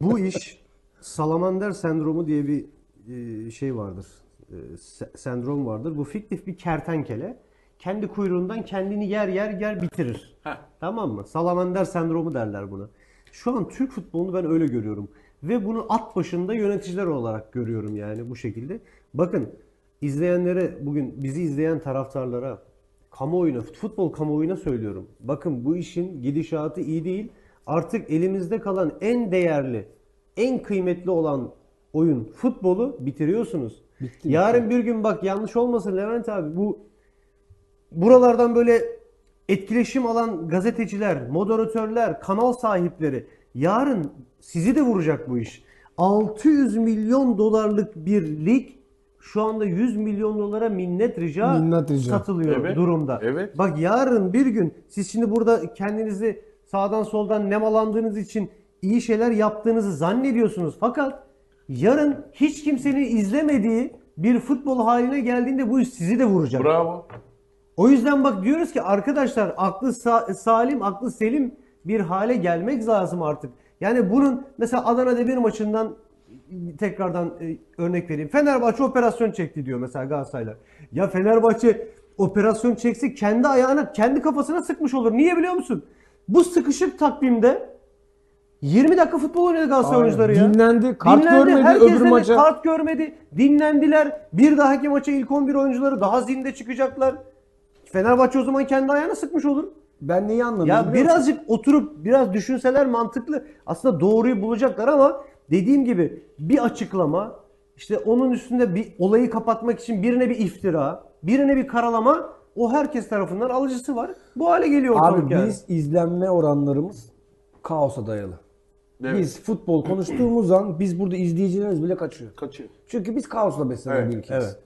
Bu iş salamander sendromu diye bir e, şey vardır. E, se- Sendrom vardır. Bu fiktif bir kertenkele. Kendi kuyruğundan kendini yer yer yer bitirir. Heh. Tamam mı? Salamander sendromu derler buna. Şu an Türk futbolunu ben öyle görüyorum. Ve bunu at başında yöneticiler olarak görüyorum yani bu şekilde. Bakın izleyenlere bugün bizi izleyen taraftarlara kamuoyuna, futbol kamuoyuna söylüyorum. Bakın bu işin gidişatı iyi değil. Artık elimizde kalan en değerli, en kıymetli olan oyun futbolu bitiriyorsunuz. Bitti, Yarın bir gün bak yanlış olmasın Levent abi bu buralardan böyle etkileşim alan gazeteciler, moderatörler, kanal sahipleri yarın sizi de vuracak bu iş. 600 milyon dolarlık bir lig şu anda 100 milyon dolara minnet rica, Minnet rica. satılıyor Evet, durumda. evet. Bak yarın bir gün siz şimdi burada kendinizi sağdan soldan nemalandığınız için iyi şeyler yaptığınızı zannediyorsunuz. Fakat yarın hiç kimsenin izlemediği bir futbol haline geldiğinde bu iş sizi de vuracak. Bravo. O yüzden bak diyoruz ki arkadaşlar aklı sa- salim, aklı selim bir hale gelmek lazım artık. Yani bunun mesela Adana Demir maçından tekrardan e, örnek vereyim. Fenerbahçe operasyon çekti diyor mesela Galatasaraylar. Ya Fenerbahçe operasyon çekse kendi ayağına, kendi kafasına sıkmış olur. Niye biliyor musun? Bu sıkışık takvimde 20 dakika futbol oynadı Galatasaray Aynen. oyuncuları ya. Dinlendi, kart görmedi, herkes öbür de maça- Kart görmedi. Dinlendiler. Bir dahaki maça ilk 11 oyuncuları daha zinde çıkacaklar. Fenerbahçe o zaman kendi ayağına sıkmış olur. Ben neyi anladım? Ya biliyor musun? birazcık oturup biraz düşünseler mantıklı. Aslında doğruyu bulacaklar ama dediğim gibi bir açıklama, işte onun üstünde bir olayı kapatmak için birine bir iftira, birine bir karalama o herkes tarafından alıcısı var. Bu hale geliyor ortalık Abi yani. biz izlenme oranlarımız kaosa dayalı. Evet. Biz futbol konuştuğumuz an biz burada izleyicilerimiz bile kaçıyor. Kaçıyor. Çünkü biz kaosla beslenen Evet, bir ülkeyiz. evet.